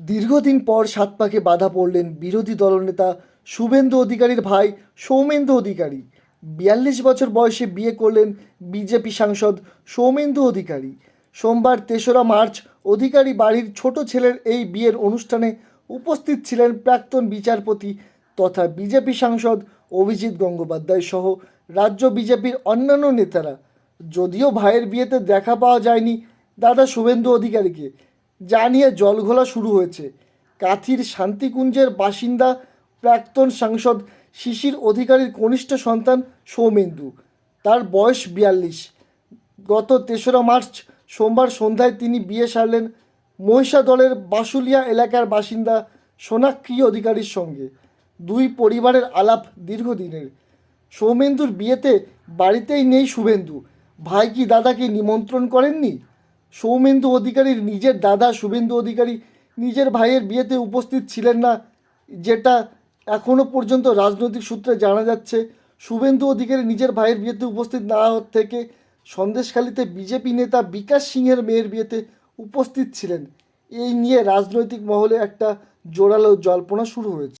দীর্ঘদিন পর সাত পাকে বাধা পড়লেন বিরোধী দলনেতা শুভেন্দু অধিকারীর ভাই সৌমেন্দু অধিকারী। বিয়াল্লিশ বছর বয়সে বিয়ে করলেন বিজেপি সাংসদ সৌমেন্দু অধিকারী। সোমবার তেসরা মার্চ অধিকারী বাড়ির ছোট ছেলের এই বিয়ের অনুষ্ঠানে উপস্থিত ছিলেন প্রাক্তন বিচারপতি তথা বিজেপি সাংসদ অভিজিৎ গঙ্গোপাধ্যায় সহ রাজ্য বিজেপির অন্যান্য নেতারা। যদিও ভাইয়ের বিয়েতে দেখা পাওয়া যায়নি দাদা শুভেন্দু অধিকারীকে। যা নিয়ে জলঘোলা শুরু হয়েছে। কাথির শান্তিকুঞ্জের বাসিন্দা প্রাক্তন সাংসদ শিশির অধিকারীর কনিষ্ঠ সন্তান সৌমেন্দু। তার বয়স বিয়াল্লিশ। গত তেসরা মার্চ সোমবার সন্ধ্যায় তিনি বিয়ে সারলেন মহিষাদলের বাসুলিয়া এলাকার বাসিন্দা সোনাক্ষী অধিকারীর সঙ্গে। দুই পরিবারের আলাপ দীর্ঘদিনের। সৌমেন্দুর বিয়েতে বাড়িতেই নেই শুভেন্দু। ভাই কি দাদাকে নিমন্ত্রণ করেননি? সৌমেন্দু অধিকারীর নিজের দাদা শুভেন্দু অধিকারী নিজের ভাইয়ের বিয়েতে উপস্থিত ছিলেন না, যেটা এখনও পর্যন্ত রাজনৈতিক সূত্রে জানা যাচ্ছে। শুভেন্দু অধিকারী নিজের ভাইয়ের বিয়েতে উপস্থিত না হওয়ার থেকে সন্দেশখালীতে বিজেপি নেতা বিকাশ সিংয়ের মেয়ের বিয়েতে উপস্থিত ছিলেন। এই নিয়ে রাজনৈতিক মহলে একটা জোরালো জল্পনা শুরু হয়েছে।